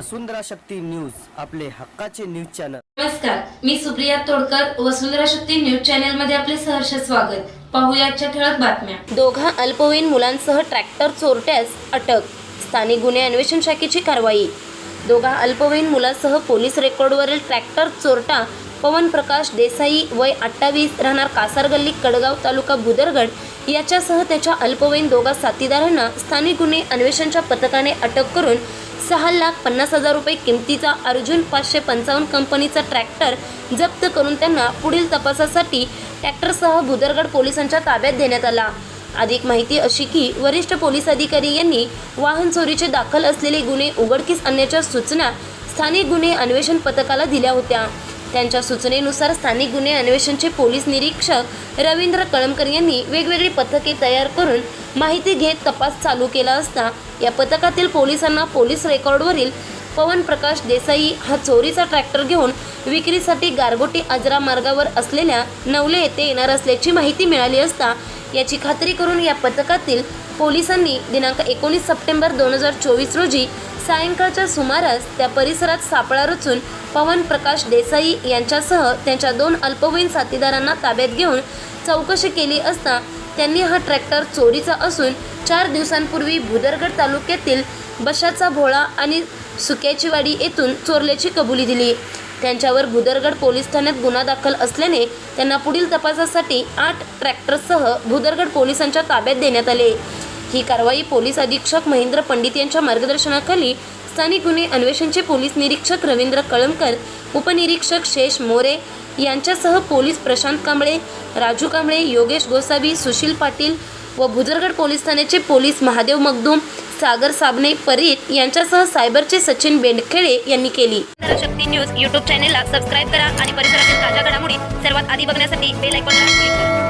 वसुंधरा Shakti news आपले हक्काचे news channel. नमस्कार मी सुप्रिया तोडकर वसुंधरा शक्ती न्यूज चॅनलमध्ये आपले सहर्ष स्वागत. पाहूया आजच्या ठळक बातम्या. दोघा अल्पवयीन मुलांसह ट्रॅक्टर चोरट्यास अटक स्थानिक गुन्हे अन्वेषण शाखेची कारवाई. दोघा अल्पवयीन मुलासह पोलीस रेकॉर्डवरील ट्रॅक्टर चोरटा पवन प्रकाश देसाई वय अठ्ठावीस राहणार कासारगल्ली कडगाव तालुका भुदरगड. याच्यासह त्याच्या अल्पवयीन दोघा साथीदारांना स्थानिक गुन्हे अन्वेषणच्या पथकाने अटक करून सहा लाख पन्नास हजार रुपये किमतीचा अर्जुन पाचशे पंचावन्न कंपनीचा ट्रॅक्टर जप्त करून त्यांना पुढील तपासासाठी ट्रॅक्टरसह भुदरगड पोलिसांच्या ताब्यात देण्यात आला. अधिक माहिती अशी की वरिष्ठ पोलीस अधिकारी यांनी वाहन चोरीचे दाखल असलेले गुन्हे उघडकीस आणण्याच्या सूचना स्थानिक गुन्हे अन्वेषण पथकाला दिल्या होत्या. त्यांच्या सूचनेनुसार स्थानिक गुन्हे अन्वेषणचे पोलीस निरीक्षक रवींद्र कळमकर यांनी वेगवेगळी पथके तयार करून माहिती घेत तपास चालू केला असता या पथकातील पोलिसांना पोलीस रेकॉर्डवरील पवन प्रकाश देसाई हा चोरीचा ट्रॅक्टर घेऊन विक्रीसाठी गारगोटी आजरा मार्गावर असलेल्या नवले येथे येणार असल्याची माहिती मिळाली असता याची खात्री करून या पथकातील पोलिसांनी दिनांक एकोणीस सप्टेंबर दोन हजार चोवीस रोजी सायंकाळच्या सुमारास त्या परिसरात सापळा रचून पवन प्रकाश देसाई यांच्यासह त्यांच्या दोन अल्पवयीन साथीदारांना ताब्यात घेऊन चौकशी केली असता त्यांनी हा ट्रॅक्टर चोरीचा असून चार दिवसांपूर्वी भुदरगड तालुक्यातील बशाचा भोळा आणि सुक्याचीवाडी येथून चोरल्याची कबुली दिली. त्यांच्यावर भुदरगड पोलीस ठाण्यात गुन्हा दाखल असल्याने त्यांना पुढील तपासासाठी आठ ट्रॅक्टरसह भुदरगड पोलिसांच्या ताब्यात देण्यात आले. ही कारवाई पोलीस अधीक्षक महेंद्र पंडित यांच्या मार्गदर्शनाखाली स्थानिक गुन्हे अन्वेषणचे पोलीस निरीक्षक रवींद्र कळमकर उपनिरीक्षक शेष मोरे यांच्यासह पोलीस प्रशांत कांबळे राजू कांबळे योगेश गोसावी सुशील पाटील व भुजरगड पोलीस ठाण्याचे पोलीस महादेव मगदूम सागर साबणे परीत यांच्यासह सायबरचे सचिन बेंडखेडे यांनी केली. शक्ती न्यूज युट्यूब चॅनेलला सबस्क्राईब करा आणि परिसरातील ताज्या घडामोडी सर्वात आधी बघण्यासाठी बेल आयकॉनला क्लिक करा.